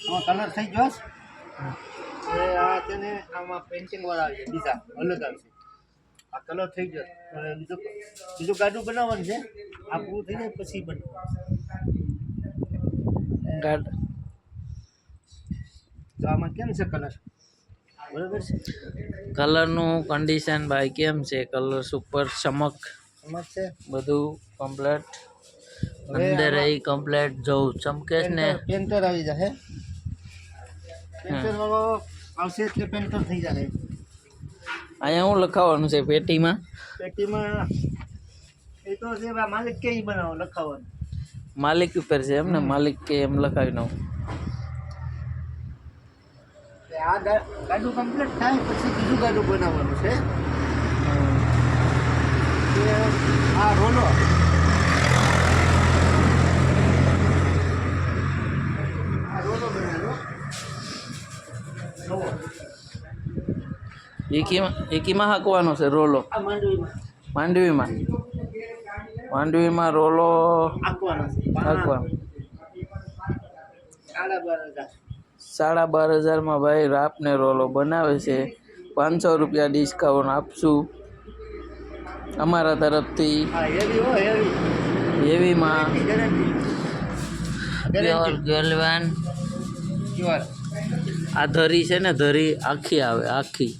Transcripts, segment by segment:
આમાં કલર થઈ ગયો છે? આ છે ને આમાં પેઇન્ટિંગ વાળા આવશે બીજા અલગ આવશે આ કલર થઈ ગયો. બીજું બીજું ગાડું બનાવવાનું છે. આ પૂરું થઈ જાય પછી બનાવવાનું. ગાડ તો આમાં કેમ છે કલર બરાબર છે? કલરનું કન્ડિશન ભાઈ કેમ છે? કલર સુપર ચમક. ચમક છે? બધું કમ્પ્લેટ અંદર એ કમ્પ્લેટ જવું ચમકે છે ને. પેન્ટર આવી જશે પેન્ટર વાળો આવશે એટલે પેન્ટર થઈ જશે. અહીંયા શું લખાવવાનું છે પેટીમાં. પેટીમાં એ તો છે માલિક કે બનાવો લખાવાનું. માલિક ઉપર છે એમ ને માલિક કે એમ લખાવી નાખું. આ ગાડું કમ્પ્લીટ થાય પછી બીજું ગાડું બનાવવાનું છે. આ રોલો. એકીમાં એકીમાં હાંકવાનો છે રોલો? માંડવીમાં. માંડવીમાં? રોલો હાંકવાનો સાડા બાર હજારમાં ભાઈ રાપને રોલો બનાવે છે. પાંચસો રૂપિયા ડિસ્કાઉન્ટ આપશું. અમારા તરફથી. હેવીમાં. ગેલવાન આ ધરી છે ને ધરી આખી આવે આખી.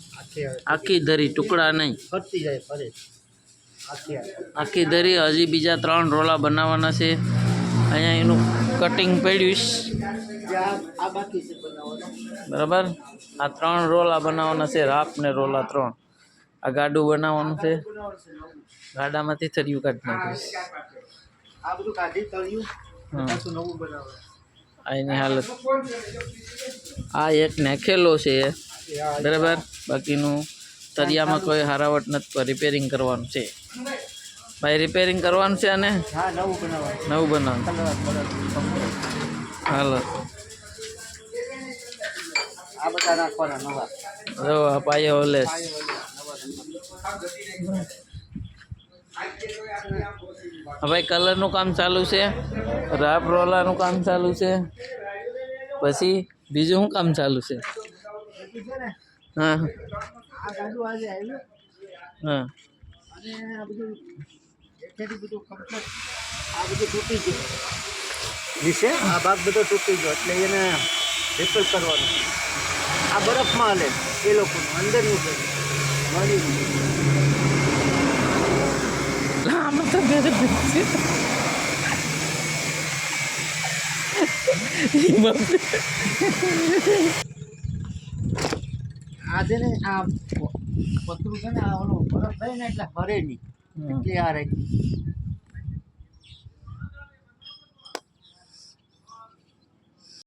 આખી ધરી ટુકડા નહીં. ફરતી જાય ફરે. આખી ધરી હજી બીજા ત્રણ રોલા બનાવવાના છે. અહીંયા એનું કટિંગ પડ્યું છે. જે આ આ બાકી છે બનાવવાનો. બરાબર? આ ત્રણ રોલા બનાવવાના છે રાપ ને રોલા ત્રણ. આ ગાડું બનાવવાનું છે. બનાવવાનું. ગાડામાંથી થરિયું કાઢી નાખીશ. આ બધું કાઢી તળ્યું નવું બનાવે આ હાલત. આ એક નાખેલો છે. બરાબર? બાકીનું તરિયામાં કોઈ હારાવટ નથી રિપેરિંગ કરવાનું છે. ભાઈ રિપેરિંગ કરવાનું છે અને નવું બનાવવાનું. હાલો. આ પાયો ઓલેસ હા ભાઈ કલરનું કામ ચાલુ છે. રાપ રોલાનું કામ ચાલુ છે. પછી બીજું શું કામ ચાલુ છે? હા. હા. વિશે? આ ભાગ બધો તૂટી ગયો, એટલે એને રિપેર કરવાનું. આ બરફમાં હાલે, એ લોકોનું, અંદરનું આમાં તો બે જ છે. એમાં આ છે ને આ પતરું છે ને આ ઓલો બરફ થાય ને એટલે હરે નહીં એટલે આ રહી